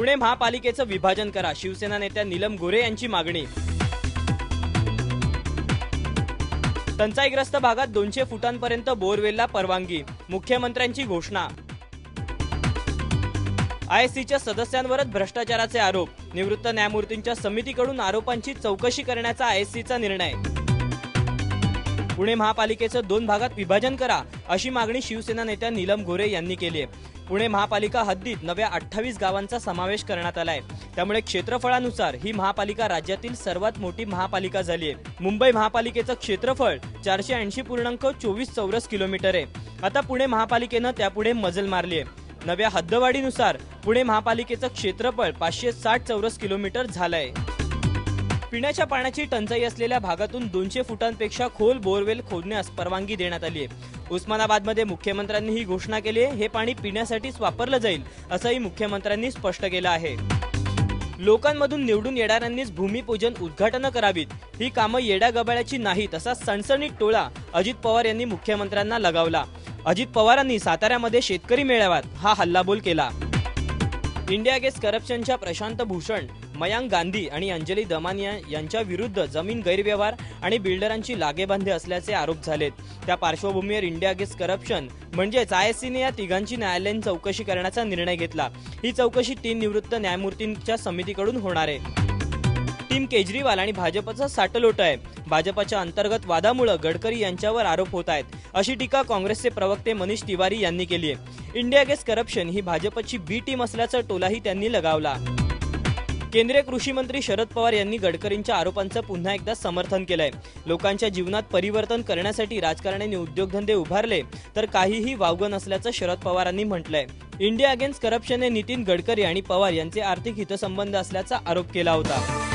पुणे महापालिकेचं विभाजन करा. शिवसेना नेत्या नीलम गोरे यांची मागणी. टंचाईग्रस्त भागात दोनशे फुटांपर्यंत बोरवेलला परवानगी मुख्यमंत्र्यांची घोषणा. आयएससीच्या सदस्यांवरच भ्रष्टाचाराचे आरोप निवृत्त न्यायमूर्तींच्या समितीकडून आरोपांची चौकशी करण्याचा आयएससीचा निर्णय. पुणे महापालिकेचं दोन भागात विभाजन करा अशी मागणी शिवसेना नेत्या नीलम गोरे यांनी केली आहे. पुणे महापालिका हद्दीत नव्या अठ्ठावीस गावांचा समावेश करण्यात आलाय. त्यामुळे क्षेत्रफळानुसार ही महापालिका राज्यातील सर्वात मोठी महापालिका झाली आहे. मुंबई महापालिकेचं क्षेत्रफळ चारशे ऐंशी पूर्णांक चोवीस चौरस किलोमीटर आहे. आता पुणे महापालिकेनं त्यापुढे मजल मारली आहे. नव्या हद्दवाढीनुसार पुणे महापालिकेचं क्षेत्रफळ पाचशे साठ चौरस किलोमीटर झालंय. पिण्याच्या पाण्याची टंचाई असलेल्या भागातून दोनशे फुटांपेक्षा खोल बोरवेल खोदण्यास परवानगी देण्यात आली आहे. उस्मानाबादमध्ये मुख्यमंत्र्यांनी ही घोषणा केली आहे. हे पाणी पिण्यासाठीच वापरलं जाईल असंही मुख्यमंत्र्यांनी स्पष्ट केलं आहे. लोकांमधून निवडून येणाऱ्यांनीच भूमिपूजन उद्घाटनं करावीत. ही कामं येड्या गबाळ्याची नाहीत असा सणसणीत टोळा अजित पवार यांनी मुख्यमंत्र्यांना लगावला. अजित पवारांनी साताऱ्यामध्ये शेतकरी मेळाव्यात हा हल्लाबोल केला. इंडिया गेस करप्शनच्या प्रशांत भूषण मयांक गांधी आणि अंजली दमानिया यांच्या विरुद्ध जमीन गैरव्यवहार आणि बिल्डरांची लागेबांधे असल्याचे आरोप झालेत. त्या पार्श्वभूमीवर इंडिया गेस करप्शन म्हणजेच आय एस सीने या तिघांची न्यायालयीन चौकशी करण्याचा निर्णय घेतला. ही चौकशी तीन निवृत्त न्यायमूर्तींच्या समितीकडून होणार आहे. टीम केजरीवाल आणि भाजपचं साटलोट आहे. भाजपच्या अंतर्गत वादामुळे गडकरी यांच्यावर आरोप होत आहेत. अशी टीका काँग्रेसचे प्रवक्ते मनीष तिवारी यांनी केली आहे. इंडिया गेस करप्शन ही भाजपची बी टीम असल्याचा टोलाही त्यांनी लगावला. केंद्रीय कृषी मंत्री शरद पवार यांनी गडकरींच्या आरोपांचं पुन्हा एकदा समर्थन केलंय. लोकांच्या जीवनात परिवर्तन करण्यासाठी राजकारण्यांनी उद्योगधंदे उभारले तर काहीही वावगं नसल्याचं शरद पवारांनी म्हटलंय. इंडिया अगेन्स्ट करप्शन हे नितीन गडकरी आणि पवार यांचे आर्थिक हितसंबंध असल्याचा आरोप केला होता.